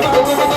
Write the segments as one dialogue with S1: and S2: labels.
S1: Спасибо.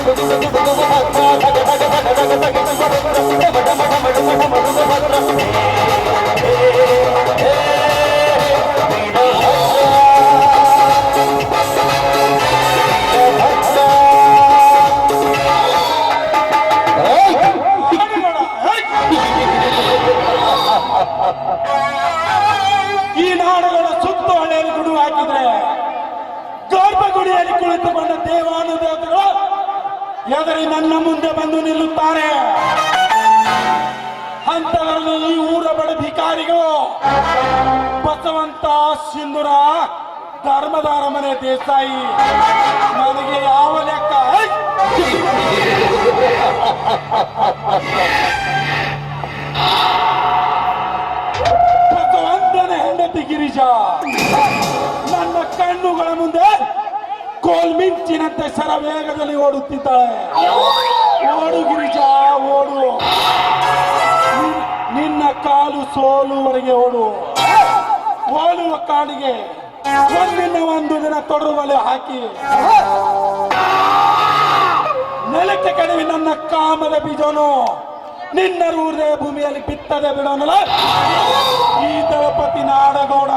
S1: ಹೆದರಿ ನನ್ನ ಮುಂದೆ ಬಂದು ನಿಲ್ಲುತ್ತಾರೆ ಅಂತರಲ್ಲಿ ಈ ಊರ ಬಡ ಭಿಕಾರಿಗಳು ಬಸವಂತ ಸಿಂಧುರ ಧರ್ಮದಾರ ಮನೆ ದೇಸಾಯಿ, ನನಗೆ ಯಾವ ಲೆಕ್ಕ! ಬಸವಂತನ ಹೆಂಡತಿ ಗಿರಿಜಾ, ನನ್ನ ಕಣ್ಣುಗಳ ಮುಂದೆ ಕೋಲ್ಮಿಂಚಿನಂತೆ ಶರವೇಗದಲ್ಲಿ ಓಡುತ್ತಿದ್ದಾಳೆ. ಓಡು ಗಿರಿಜಾ ಓಡು. ನಿನ್ನ ಕಾಲು ಸೋಲುವರೆಗೆ ಓಡು. ಓಡುವ ಕಾಡಿಗೆ. ಒಂದಿನ ಒಂದು ದಿನ ತೊಡರುವಲೆ ಹಾಕಿ. ನೆಲಕ್ಕೆ ಕಡಿಮೆ ನನ್ನ ಕಾಮದ ಬೀಜನು. ನಿನ್ನ ರೂರೇ ಭೂಮಿಯಲ್ಲಿ ಬಿತ್ತದೆ ಬಿಡೋನಲ್ಲ? ಈ ದಳಪತಿ ನಾಡಗೌಡ.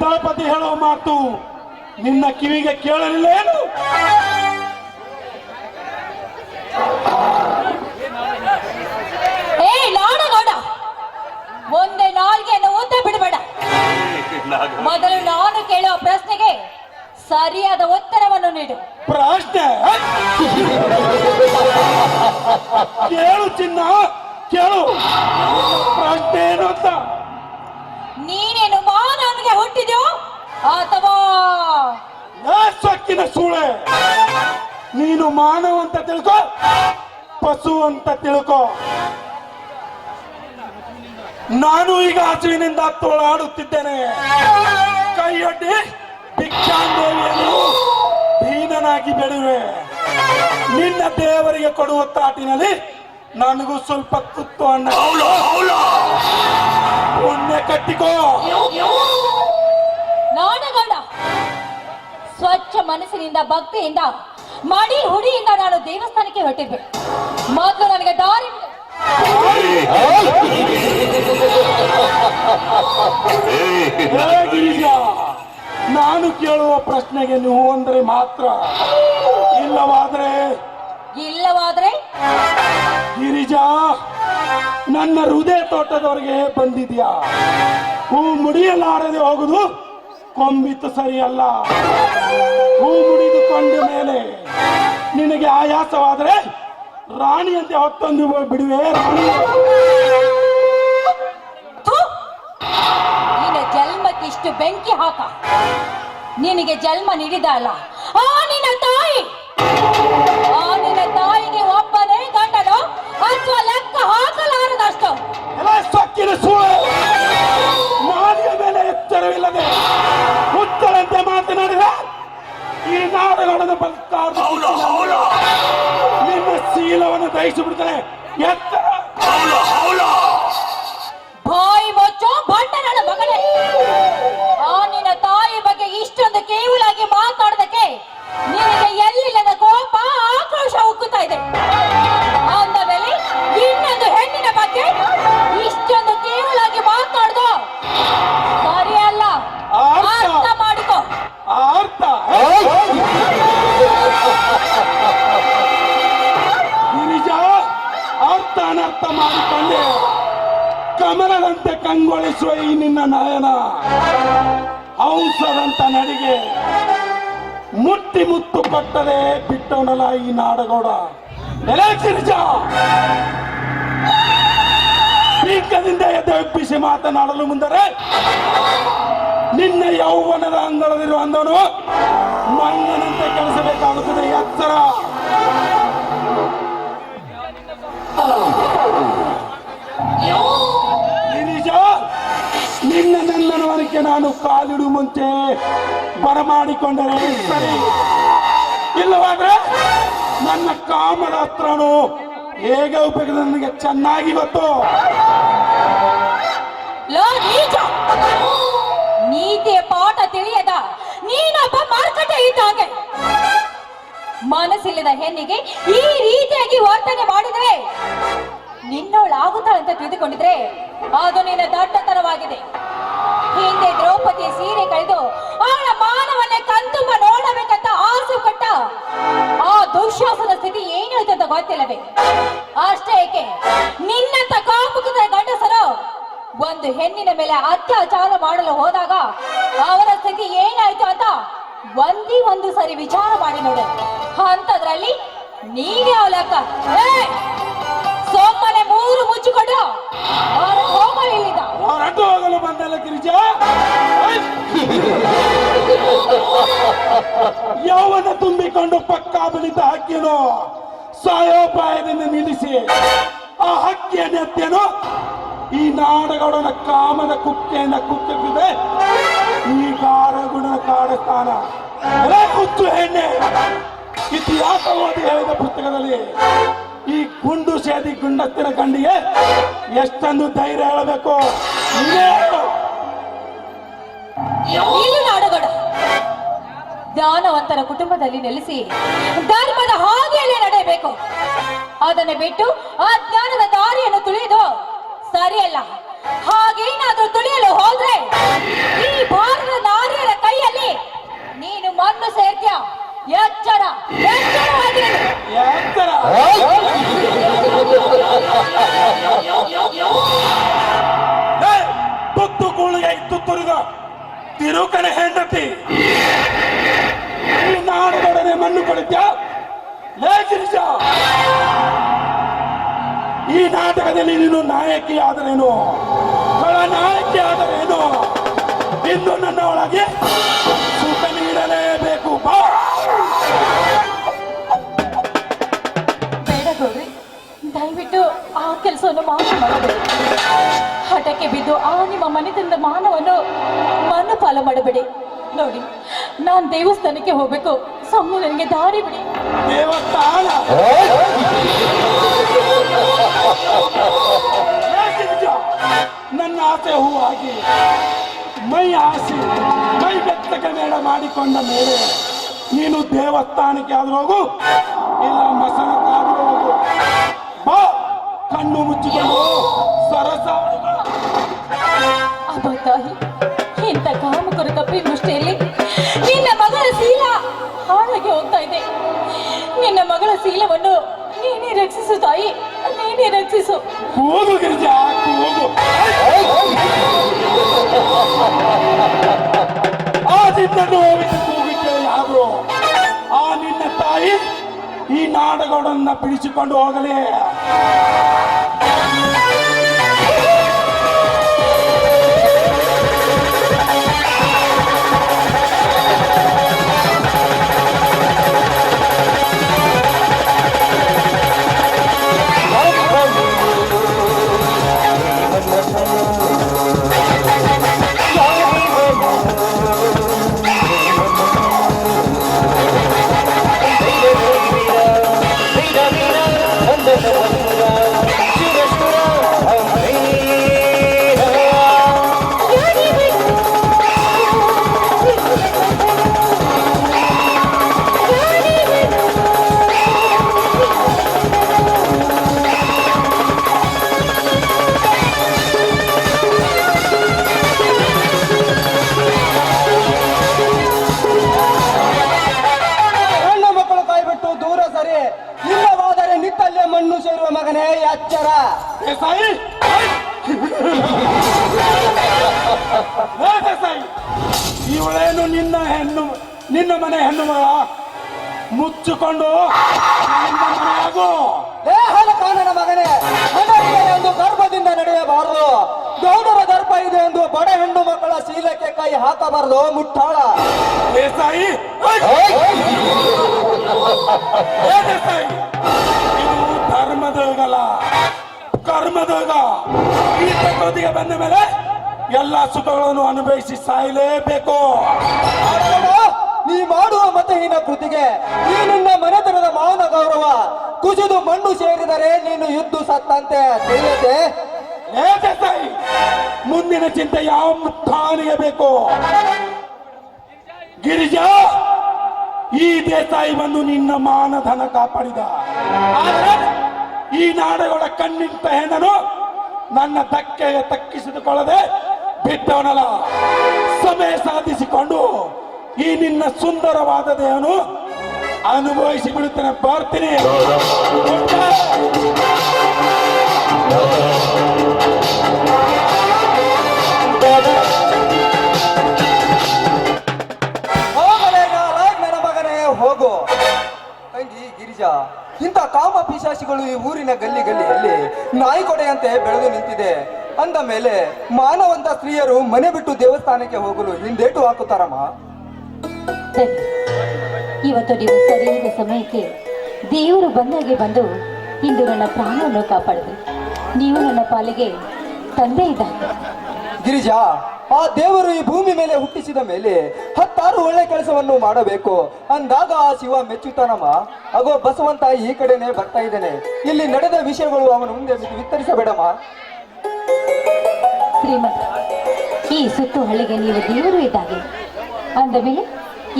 S1: ದಳಪತಿ ಹೇಳೋ ಮಾತು ನಿನ್ನ ಕಿವಿಗೆ ಕೇಳಲಿಲ್ಲ ಏನು?
S2: ಏ ಒಂದೇ ನಾಲ್ಗೆಯನ್ನು ಉದ್ದ ಬಿಡಬೇಡ. ಮೊದಲು ನಾನು ಕೇಳುವ ಪ್ರಶ್ನೆಗೆ ಸರಿಯಾದ ಉತ್ತರವನ್ನು ನೀಡು.
S1: ಪ್ರಶ್ನೆ? ಕೇಳು ಚಿನ್ನ ಕೇಳು. ಪ್ರಶ್ನೆ ಏನು ಅಂತ?
S2: ಹುಟ್ಟಿದ್ಯೋ ಅಥವಾ
S1: ಏ ಸೊಕ್ಕಿನ ಸೂಳೆ ನೀನು ಮಾನವ ಅಂತ ತಿಳ್ಕೊ ಪಶು ಅಂತ ತಿಳ್ಕೊ. ನಾನು ಈಗ ಹಸುವಿನಿಂದ ತೋಳಾಡುತ್ತಿದ್ದೇನೆ. ಕೈಯೊಡ್ಡಿ ಭಿಕ್ಷಾಂದೇವಿಯನ್ನು ಹೀನನಾಗಿ ಬೆಳೆಯುವೆ. ನಿನ್ನ ದೇವರಿಗೆ ಕೊಡುವ ತಾಟಿನಲ್ಲಿ ನನಗೂ ಸ್ವಲ್ಪ ತುತ್ತು ಅಣ್ಣ ಪುಣ್ಯ ಕಟ್ಟಿಕೋ.
S2: ಸ್ವಚ್ಛ ಮನಸ್ಸಿನಿಂದ ಭಕ್ತಿಯಿಂದ ಮಡಿ ಹುಡಿಯಿಂದ ನಾನು ದೇವಸ್ಥಾನಕ್ಕೆ ಹೊಟ್ಟಿದ್ದೆ ಮೊದಲು ನನಗೆ ದಾರಿ
S1: ನಾನು ಕೇಳುವ ಪ್ರಶ್ನೆಗೆ ನೀವು ಅಂದ್ರೆ ಮಾತ್ರ ಇಲ್ಲವಾದ್ರೆ?
S2: ಇಲ್ಲವಾದ್ರೆ?
S1: ಗಿರಿಜಾ ನನ್ನ ಹೃದಯ ತೋಟದವರಿಗೆ ಬಂದಿದ್ಯಾ? ಹೂ ಮುಡಿಯಲಾರದೆ ಹೋಗುದು? ಕೊಂಬಿತ್ತು ಸರಿಯಲ್ಲ. ಹೂ ಮುಡಿದುಕೊಂಡ ಮೇಲೆ. ನಿನಗೆ ಆಯಾಸವಾದರೆ ರಾಣಿಯಂತೆ ಹೊತ್ತೊಂದು ಬಿಡುವೆ ರಾಣಿ!
S2: ನಿನ್ನ ಜನ್ಮಕ್ಕಿಷ್ಟು ಬೆಂಕಿ ಹಾಕ. ನಿನಗೆ ಜನ್ಮ ನೀಡಿದ ಅಲ್ಲ ಆ ನಿನ್ನ ತಾಯಿ! ಆ ನಿನ್ನ ತಾಯಿಗೆ ಒಬ್ಬನೇ ಗಂಡನು. ಅಥವಾ ಲೆಕ್ಕ ಹಾಕಲಾರದಷ್ಟು.
S1: ಸೊಕ್ಕಿನ ಸೂಳೆ. ನಾಡುಗಳನ್ನು ಬದುಕಾರ ನಿಮ್ಮ ಶೀಲವನ್ನು ದಹಿಸಿಬಿಡ್ತಾರೆ. ಬಿಡ್ತಾರೆ
S2: ಬಾಯಿ
S1: ಕಂಗೊಳಿಸುವ ಈ ನಿನ್ನ ನಯನ ಹಂಸದಂತ ನಡಿಗೆ ಮುಟ್ಟಿ ಮುತ್ತು ಪಟ್ಟದೆ ಬಿಟ್ಟವನಲ್ಲ ಈ ನಾಡಗೌಡ. ನೆಲೆ ಕಿರಿಜ ಪೀಕದಿಂದ ಎದ್ದೆಬ್ಬಿಸಿ ಮಾತನಾಡಲು ಮುಂದರೆ ನಿನ್ನ ಯೌವನದ ಅಂಗಳದಿರುವ ಅಂದವನು ಮಂಗನಂತೆ ಕೆಲಸಬೇಕಾಗುತ್ತದೆ ಎತ್ತರ ಗಿರಿಜ ನಿನ್ನ ನಂದನವನಕ್ಕೆ ನಾನು ಕಾಲಿಡು ಮುಂಚೆ ಬರಮಾಡಿಕೊಂಡರೆ ಸರಿ. ಇಲ್ಲವಾದ್ರೆ ನನ್ನ ಕಾಮದ ಹತ್ರನು ಹೇಗೆ ಉಪಯೋಗ ನನಗೆ ಚೆನ್ನಾಗಿ ಗೊತ್ತು?
S2: ನೀತಿಯ ಪಾಠ ತಿಳಿಯದ. ನೀನೊಬ್ಬ ಮಾರುಕಟ್ಟೆ ಇದ್ದಾಗೆ ಮನಸ್ಸಿಲ್ಲದ ಹೆಣ್ಣಿಗೆ ಈ ರೀತಿಯಾಗಿ ವರ್ತನೆ ಮಾಡಿದ್ರೆ ಆಗುತ್ತಾಳಂತ ತಿಳಿದುಕೊಂಡಿದ್ರೆ ಅದು ನಿನ್ನ ದಡ್ಡತನವಾಗಿದೆ. ಹಿಂದೆ ದ್ರೌಪದಿ ಸೀರೆ ಕಳೆದು ಅವಳ ಮಾನವನ್ನೇ ಕಂತುಂಬ ನೋಡಬೇಕಂತ ಆಸು ಪಟ್ಟ ಆ ದುಶ್ಯಾಸನ ಸ್ಥಿತಿ ಏನು ಅಂತ ಗೊತ್ತಿಲ್ಲವೇ? ಅಷ್ಟೇ ಏಕೆ, ನಿನ್ನಂತ ಕಾಮುಕದ ಗಂಡಸರು ಒಂದು ಹೆಣ್ಣಿನ ಮೇಲೆ ಅತ್ಯಾಚಾರ ಮಾಡಲು ಹೋದಾಗ ಅವರ ಸ್ಥಿತಿ ಏನಾಯ್ತು ಅಂತ ಒಂದೇ ಒಂದು ಸರಿ ವಿಚಾರ ಮಾಡಿ ನೋಡು. ಅಂತದ್ರಲ್ಲಿ ನೀನೇ ಅವಲಕ್ಕ ಸೋಮನೆ ಮೂರು ಮುಚ್ಚಿಕೊಂಡು
S1: ಹೋಗಲು ಬಂದಲ್ಲ ಯೌವನ ತುಂಬಿಕೊಂಡು ಪಕ್ಕ ಬಲಿತ ಹಕ್ಕಿನೋ ಸಾಯೋಪಾಯದಿಂದ ನಿಲ್ಲಿಸಿ. ಆ ಹಕ್ಕಿಯ ನೆತ್ತೇನೋ ಈ ನಾಡಗೌಡನ ಕಾಮದ ಕುಕ್ಕೆಯನ್ನ ಕುಕ್ಕಿದೆ ಈ ಗಾರಗುಣನ ಕಾಡಸ್ಥಾನ. ಹುಚ್ಚು ಹೆಣ್ಣೆ! ಇತಿಹಾಸ ಓದಿ ಹೇಳಿದ ಪುಸ್ತಕದಲ್ಲಿ ಈ ಗುಂಡು ಸೇದಿ ಗುಂಡತ್ತಿನ ಕಂಡಿಗೆ ಎಷ್ಟೊಂದು ಧೈರ್ಯ ಹೇಳಬೇಕು?
S2: ನಾಡುಗಡ ಜ್ಞಾನವಂತರ ಕುಟುಂಬದಲ್ಲಿ ನೆಲೆಸಿ, ಧರ್ಮದ ಹಾದಿಯಲ್ಲಿ ನಡೆಯಬೇಕು. ಅದನ್ನು ಬಿಟ್ಟು ಆ ಜ್ಞಾನದ ದಾರಿಯನ್ನು ತುಳಿದು ಸರಿಯಲ್ಲ. ಹಾಗೇನಾದ್ರೂ ತುಳಿಯಲು ಹೋದ್ರೆ ಈ ಭಾರತದ ನಾರಿಯರ ಕೈಯಲ್ಲಿ ನೀನು ಮಣ್ಣು ಸೇರ್ತ್ಯ? ಎಚ್ಚರ.
S1: ತುತ್ತು ಕೂಳಿಗೆ ತುತ್ತುರುಗ ತಿರುಕನ ಹೆಂಡತಿ. ಈ ನಾಡದೊಡನೆ ಮಣ್ಣು ಕೊಡುತ್ತ ಲೇ ಗಿರಿಜ ಈ ನಾಟಕದಲ್ಲಿ ನೀನು ನಾಯಕಿ ಆದರೇನು ನಾಯಕಿ ಆದರೇನು ಇಂದು ನನ್ನ ಒಳಗೆ
S2: ಕೆಲಸವನ್ನು ಮಾಡಬೇಕು ಹಠಕ್ಕೆ ಬಿದ್ದು ಆ ನಿಮ್ಮ ಮನೆತನದ ಮಾನವನ್ನು ಮನು ಪಾಲ ಮಾಡಬೇಡಿ. ನೋಡಿ, ನಾನು ದೇವಸ್ಥಾನಕ್ಕೆ ಹೋಗ್ಬೇಕು. ಸಮ್ಮು ನನಗೆ ದಾರಿ ಬಿಡಿ.
S1: ದೇವಸ್ಥಾನ? ನನ್ನ ಆಸೆ ಹೂವಾಗಿ ಮೈ ಆಸೆ, ಮೈ ಬೆತ್ತಕ ಮೇಳ ಮಾಡಿಕೊಂಡ ಮೇಲೆ ನೀನು ದೇವಸ್ಥಾನಕ್ಕೆ ಆದ್ರೂ ಹೋಗು. ಇಲ್ಲ ಮಸಾಲ ಕಣ್ಣು ಮುಚ್ಚಿಕೊಂಡು ಸರಸ
S2: ತಾಯಿ ಇಂಥ ಕಾಮಕರು ತಪ್ಪಿ ಮುಷ್ಟಿಯಲ್ಲಿ ನಿನ್ನ ಮಗಳ ಶೀಲ ಹಾಳಾಗಿ ಹೋಗ್ತಾ ಇದೆ. ನಿನ್ನ ಮಗಳ ಶೀಲವನ್ನು ನೀನೇ ರಕ್ಷಿಸು ತಾಯಿ ನೀನೇ ರಕ್ಷಿಸು.
S1: ಹೋಗು ಗಿರಿಜಾ ಹೋಗು. ಆ ನಿನ್ನ ನೋವಿನ ಕೂಗಿಕೆ ಯಾರು ಆ ನಿನ್ನ ತಾಯಿ ಈ ನಾಡಗೌಡನ್ನ ಬಿಡಿಸಿಕೊಂಡು ಹೋಗಲೇ. ಮನೆ ಮಗ ಮುಚ್ಚಿಕೊಂಡು ಮನೆಯಾಗು.
S3: ದೇಹದ ಕಾನನ ಮಗನೇ ಎಂದು ಗರ್ಭದಿಂದ ನಡೆಯಬಾರದು. ಗೌಡರ ಗರ್ಭ ಇದೆ ಎಂದು ಬಡ ಹೆಣ್ಣು ಮಕ್ಕಳ ಶೀಲಕ್ಕೆ ಕೈ ಹಾಕಬಾರದು ಮುಟ್ಟಾಳ.
S1: ದೇಸಾಯಿ ಏ ದೇಸಾಯಿ ಇದು ಧರ್ಮದ ಯುಗಲ್ಲ ಕರ್ಮದ ಯುಗ ಈ ಪ್ರಕೃತಿಗೆ ಬಂದ ಮೇಲೆ ಎಲ್ಲ ಸುಖಗಳನ್ನು ಅನುಭವಿಸಿ ಸಾಯಲೇಬೇಕು.
S3: ಆಡೋಣ, ಕುಸಿದು ಮಣ್ಣು ಸೇರಿದರೆ ನೀನು ಯುದ್ಧ ಸತ್ತಂತೆ ತಿಳಿಯದೆ?
S1: ಮುಂದಿನ ಚಿಂತೆ ಯಾವ ಮುಖಾನಿಗೆ ಬೇಕು? ಗಿರಿಜಾ, ಈ ದೇಸಾಯಿ ಬಂದು ನಿನ್ನ ಮಾನಧನ ಕಾಪಾಡಿದ. ಈ ನಾಡಗಳ ಕಣ್ಣಿಂತ ಹೆಣ್ಣನು ನನ್ನ ಧಕ್ಕೆಗೆ ತಕ್ಕಿಸಿದುಕೊಳ್ಳದೆ ಬಿದ್ದವನಲ್ಲ. ಸಮಯ ಸಾಧಿಸಿಕೊಂಡು ಈ ನಿನ್ನ ಸುಂದರವಾದ ದೇಹನು ಅನುಭವಿಸಿ ಬಿಡುತ್ತೇನೆ ಬರ್ತೀನಿ
S3: ಇಂತ ನನ್ನ ಮಗನೇ ಹೋಗು. ತಂಗಿ ಗಿರಿಜಾ ಇಂಥ ಕಾಮ ಪಿಶಾಸಿಗಳು ಈ ಊರಿನ ಗಲ್ಲಿ ಗಲ್ಲಿಯಲ್ಲಿ ನಾಯಿಕೊಡೆಯಂತೆ ಬೆಳೆದು ನಿಂತಿದೆ. ಅಂದ ಮೇಲೆ ಮಾನವಂತ ಸ್ತ್ರೀಯರು ಮನೆ ಬಿಟ್ಟು ದೇವಸ್ಥಾನಕ್ಕೆ ಹೋಗಲು ಹಿಂದೇಟು ಹಾಕುತ್ತಾರಮ್ಮ?
S2: ಇವತ್ತು ನೀವು ಸರಿಯಾದ ಸಮಯಕ್ಕೆ ದೇವರು ಬಂದಾಗೆ ಬಂದು ಇಂದು ನನ್ನ ಪ್ರಾಣವನ್ನು ಕಾಪಾಡಿದೆ. ನೀವು ನನ್ನ ಪಾಲಿಗೆ ತಂದೆ ಇದ್ದ
S3: ಗಿರಿಜಾ ಆ ದೇವರು ಈ ಭೂಮಿ ಮೇಲೆ ಹುಟ್ಟಿಸಿದ ಮೇಲೆ ಹತ್ತಾರು ಒಳ್ಳೆ ಕೆಲಸವನ್ನು ಮಾಡಬೇಕು. ಅಂದಾಗ ಆ ಶಿವ ಮೆಚ್ಚುತ್ತಾನಮ್ಮ. ಅಗೋ ಬಸವಂತ ಈ ಕಡೆನೆ ಬರ್ತಾ ಇದ್ದಾನೆ. ಇಲ್ಲಿ ನಡೆದ ವಿಷಯಗಳು ಅವನ ಮುಂದೆ ವಿಸ್ತರಿಸಬೇಡಮ್ಮ.
S2: ಶ್ರೀಮಂತ ಈ ಸುತ್ತು ಹಳ್ಳಿಗೆ ನೀವು ದೇವರು ಇದ್ದಾಗೆ. ಅಂದ ಮೇಲೆ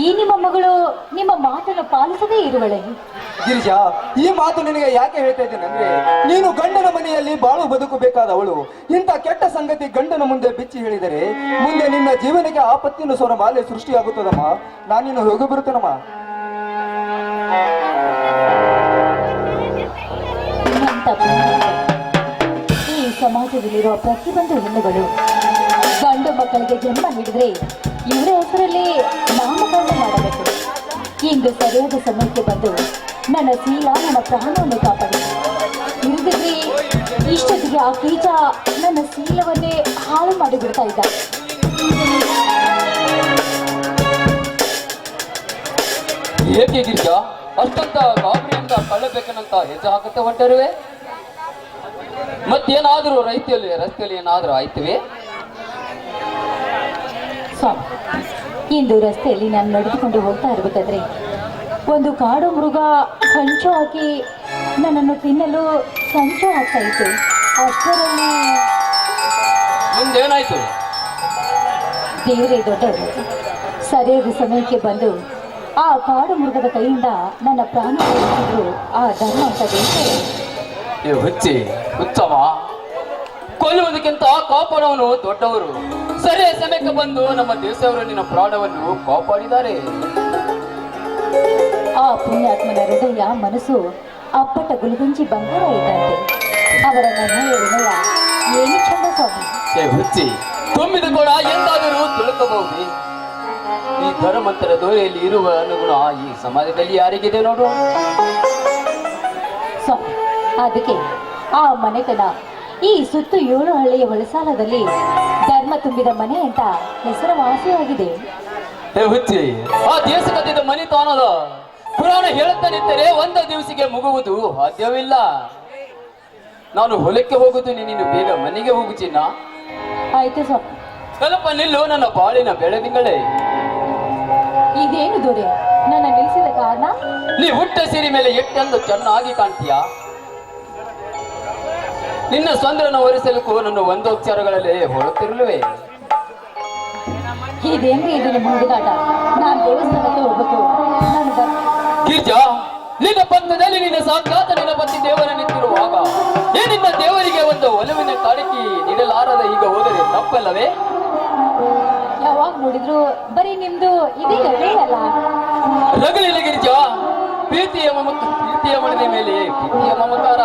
S2: ಈ ನಿಮ್ಮ ಮಗಳು ನಿಮ್ಮ ಮಾತನ್ನು ಪಾಲಿಸದೇ ಇರುವಳೆ?
S3: ಗಿರಿಜಾ ಈ ಮಾತು ನಿನಗೆ ಯಾಕೆ ಹೇಳ್ತಾ ಇದ್ದೇನೆ ಅಂದ್ರೆ ನೀನು ಗಂಡನ ಮನೆಯಲ್ಲಿ ಬಾಳು ಬದುಕಬೇಕಾದವಳು ಇಂಥ ಕೆಟ್ಟ ಸಂಗತಿ ಗಂಡನ ಮುಂದೆ ಬಿಚ್ಚಿ ಹೇಳಿದರೆ ಮುಂದೆ ನಿನ್ನ ಜೀವನಕ್ಕೆ ಆಪತ್ತಿನ ಸ್ವರ ಮಾಲೆ ಸೃಷ್ಟಿಯಾಗುತ್ತದಮ್ಮ. ನಾನಿನ್ನು ಹೋಗಿ ಬರುತ್ತೇನಮ್ಮ.
S2: ಈ ಸಮಾಜದಲ್ಲಿರುವ ಪ್ರತಿಯೊಂದು ಹೆಣ್ಣುಗಳು ಗಂಡು ಮಕ್ಕಳಿಗೆ ಜನ್ಮ ನೀಡಿದ್ರೆ ಇವರ ಹೆಸರಲ್ಲಿ ನಾಮಕರಣ ಮಾಡಬೇಕು. ಇಂದು ಸರಿಯಾದ ಸಮಯಕ್ಕೆ ಬಂದು ನನ್ನ ಶೀಲ ನನ್ನ ಪ್ರಾಣವನ್ನು ಕಾಪಾಡಿ. ಇಲ್ಲದಿದ್ರೆ ಇಷ್ಟೊತ್ತಿಗೆ ಆ ಕೀಟ ನನ್ನ ಶೀಲವನ್ನೇ ಹಾಳು ಮಾಡಿಬಿಡ್ತಾ ಇದ್ದ.
S4: ಏಕೆ ಗಿರಿಜ? ಅಷ್ಟಂತ ಗಾಬರಿಯಿಂದ ಕಳ್ಳಬೇಕನ್ನಂತ ಹೆಜ್ಜೆ ಹಾಕುತ್ತೆ ಹೊಂಟರುವೆ? ಮತ್ತೇನಾದರೂ ರೈತೆಯಲ್ಲಿ ರಸ್ತೆಯಲ್ಲಿ ಏನಾದರೂ ಆಯ್ತವೆ?
S2: ಸ್ವಾಮಿ. ಇಂದು ರಸ್ತೆಯಲ್ಲಿ ನಾನು ನಡೆದುಕೊಂಡು ಹೋಗ್ತಾ ಇರ್ಬೇಕಾದ್ರೆ ಒಂದು ಕಾಡು ಮೃಗ ಕಂಚು ಹಾಕಿ ನನ್ನನ್ನು ತಿನ್ನಲು ಸಂಚು ಹಾಕ್ತಾ ಇತ್ತು. ಅಷ್ಟರಲ್ಲಿ
S4: ಮುಂದೇನಾಯ್ತು
S2: ದೇವರೇ ದೊಡ್ಡವರು ಸರಿಯಾದ ಸಮಯಕ್ಕೆ ಬಂದು ಆ ಕಾಡು ಮೃಗದ ಕೈಯಿಂದ ನನ್ನ ಪ್ರಾಣ ಉಳಿಸಿದ್ರು ಆ ಧರ್ಮ ಅಂತ ಉತ್ತಮ
S4: ಏ ಹುಚ್ಚಿ ಹುಚ್ಚವ. ಕೊಲ್ಲುವುದಕ್ಕಿಂತ ಕಾಪಾಡವನು ದೊಡ್ಡವರು. ಸರಿ ಸಮಯಕ್ಕೆ ಬಂದು ನಮ್ಮ ದೇಶವರು ನಿನ್ನ ಪ್ರಾಣವನ್ನು ಕಾಪಾಡಿದ್ದಾರೆ.
S2: ಆ ಪುಣ್ಯಾತ್ಮನ ಹೃದಯ ಮನಸ್ಸು ಅಪ್ಪಟ ಗುಲುಗುಂಜಿ ಬಂಗಾರ ಇದ್ದಂತೆ. ಅವರ ವಿನಯ ಏನು ಚಂದ ಸ್ವಾಮಿ?
S4: ಹುಚ್ಚಿ ತುಂಬಿದ ಕೂಡ ಎಂದಾದರೂ ತಿಳ್ಕೋಬಹುದು? ಈ ಧರ್ಮಂತರ ದೋರೆಯಲ್ಲಿ ಇರುವ ಅನುಗುಣ ಈ ಸಮಾಜದಲ್ಲಿ ಯಾರಿಗಿದೆ ನೋಡು?
S2: ಸ್ವಾಮಿ ಅದಕ್ಕೆ ಆ ಮನೆತನ ಈ ಸುತ್ತು ಏಳು ಹಳ್ಳಿಯ ಹೊಳಸಾಲದಲ್ಲಿ ಧರ್ಮ ತುಂಬಿದ ಮನೆ ಅಂತ ಹೆಸರುವಾಸಿಯಾಗಿದೆ
S4: ಏ ಹುಚ್ಚಿ ಆ ದೇಶ ಕದ್ದಿದ ಮನಿತಾನದ ಪುರಾಣ ಹೇಳುತ್ತಾ ನಿಂತರೆ ಒಂದ ದಿವಸಿಗೆ ಮುಗುವುದು ಸಾಧ್ಯವಿಲ್ಲ. ನಾನು ಹೊಲಕ್ಕೆ ಹೋಗುದು ನೀನು ಬೇಗ ಮನೆಗೆ ಹೋಗು ಚಿನ್ನ.
S2: ಆಯ್ತು ಸ್ವಾಮಿ.
S4: ಸ್ವಲ್ಪ ನಿಲ್ಲು ನನ್ನ ಬಾಳಿನ ಬೆಳದಿಂಗಳೇ
S2: ಇದೇನು ದೊರೆ? ನನ್ನ ನಿಲ್ಲಿಸಿದ ಕಾರಣ?
S4: ನೀ ಹುಟ್ಟ ಸಿರಿ ಮೇಲೆ ಎಟ್ಟೆಂದು ಚೆನ್ನಾಗಿ ಕಾಣ್ತೀಯ? ನಿನ್ನ ಸ್ವಂದ್ರನ ಹೊರಿಸಲಿಕ್ಕೂ ನನ್ನ ಒಂದೋಪಚಾರಗಳಲ್ಲಿ ಹೊರತಿರುಳುವೆ
S2: ಇದೇನ್ರಿ ಇದು ನಿಮ್ಮ ಹುಡುಗಾಟ. ನಾನು ದೇವಸ್ಥಾನಕ್ಕೆ ಹೋಗ್ಬೇಕು. ನಾನು
S4: ಗಿರ್ಜಾ ನಿನ್ನ ಪಂಥದಲ್ಲಿ ನಿನ್ನ ಸಾಕಾತ ನಿನ್ನ ಪತಿ ದೇವರ ನಿಂತಿರುವಾಗ ಏ ನಿನ್ನ ದೇವರಿಗೆ ಒಂದು ಒಲವಿನ ಕಾಣಿಕೆ ನೀಡಲಾರದ ಈಗ ಹೋದರೆ ತಪ್ಪಲ್ಲವೇ?
S2: ಯಾವಾಗ ನೋಡಿದ್ರು ಬರೀ ನಿಮ್ದು ಇದೇ ಅಲ್ಲ.
S4: ರಗಲಿಲ್ಲ ಗಿರಿಜಾ ಪ್ರೀತಿಯ ಮಮತ ಪ್ರೀತಿಯ ಮಣದ ಮೇಲೆ ಪ್ರೀತಿಯ ಮಮಕಾರ.